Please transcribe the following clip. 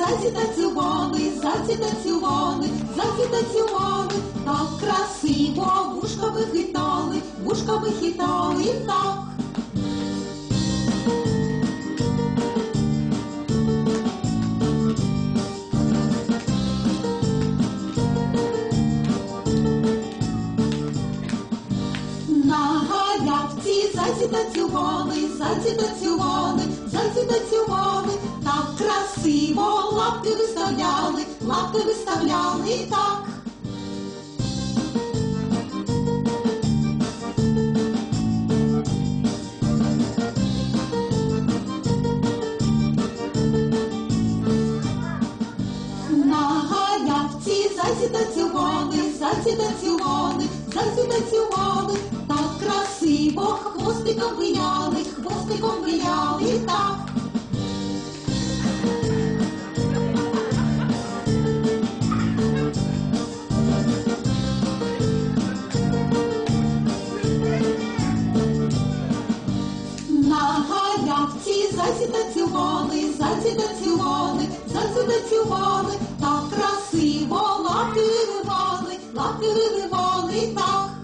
На галявці заці танцювали, заці танцювали, заці танцювали, так красиво вушками хитали, вушками хитали так. На галявці заці танцювали, красиво лапки виставляли, лапки виставляли так. На галявці заці танцювали, заці танцювали, заці танцювали, так красиво хвостиком виляли, хвостиком виляли так. Танцювали, заці танцювали, заці танцювали, так красиво лапи вивали, лапки вивали так.